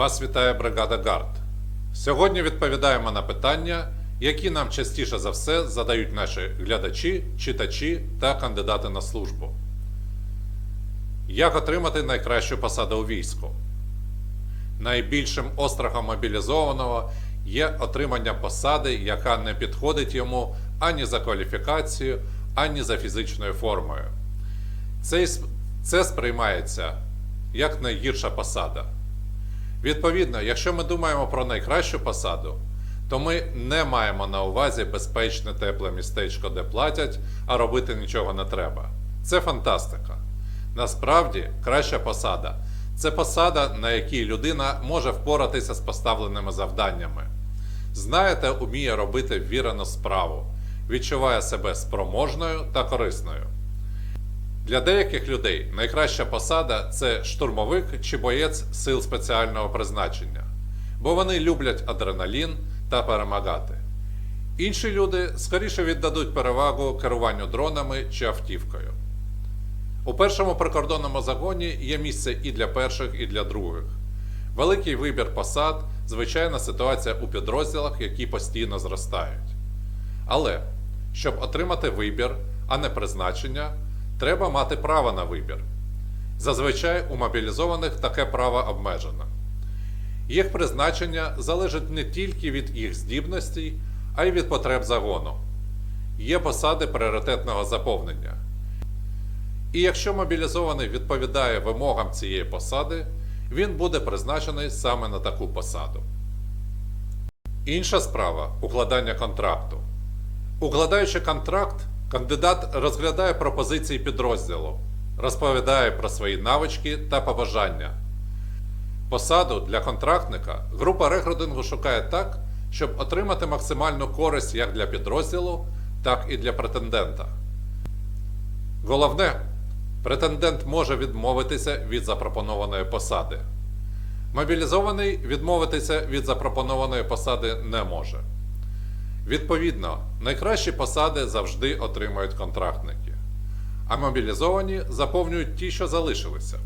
Вас вітає бригада Гард. Сьогодні відповідаємо на питання, які нам частіше за все задають наші глядачі, читачі та кандидати на службу. Як отримати найкращу посаду у війську? Найбільшим острахом мобілізованого є отримання посади, яка не підходить йому ані за кваліфікацією, ані за фізичною формою. Це, це сприймається як найгірша посада. Відповідно, якщо ми думаємо про найкращу посаду, то ми не маємо на увазі безпечне тепле містечко, де платять, а робити нічого не треба. Це фантастика. Насправді, краща посада це посада, на якій людина може впоратися з поставленими завданнями. Знає та уміє робити вірену справу, відчуває себе спроможною та корисною. Для деяких людей найкраща посада це штурмовик чи боєць сил спеціального призначення, бо вони люблять адреналін та перемагати. Інші люди скоріше віддадуть перевагу керуванню дронами чи автівкою. У першому прикордонному загоні є місце і для перших, і для других. Великий вибір посад звичайна ситуація у підрозділах, які постійно зростають. Але щоб отримати вибір, а не призначення, треба мати право на вибір. Зазвичай у мобілізованих таке право обмежено. Їх призначення залежить не тільки від їх здібностей, а й від потреб загону. Є посади пріоритетного заповнення. І якщо мобілізований відповідає вимогам цієї посади, він буде призначений саме на таку посаду. Інша справа укладання контракту. Укладаючи контракт, кандидат розглядає пропозиції підрозділу, розповідає про свої навички та побажання. Посаду для контрактника група рекрутингу шукає так, щоб отримати максимальну користь як для підрозділу, так і для претендента. Головне, претендент може відмовитися від запропонованої посади. Мобілізований відмовитися від запропонованої посади не може. Відповідно, найкращі посади завжди отримують контрактники, а мобілізовані заповнюють ті, що залишилися.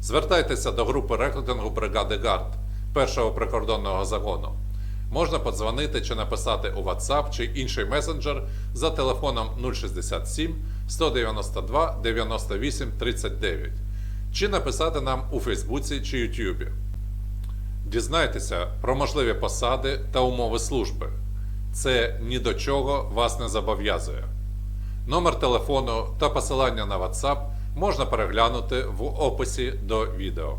Звертайтеся до групи рекрутингу бригади Гард першого прикордонного загону. Можна подзвонити чи написати у WhatsApp чи інший месенджер за телефоном 067 192 98 39 чи написати нам у Фейсбуці чи Ютубі. Дізнайтеся про можливі посади та умови служби. Це ні до чого вас не зобов'язує. Номер телефону та посилання на WhatsApp можна переглянути в описі до відео.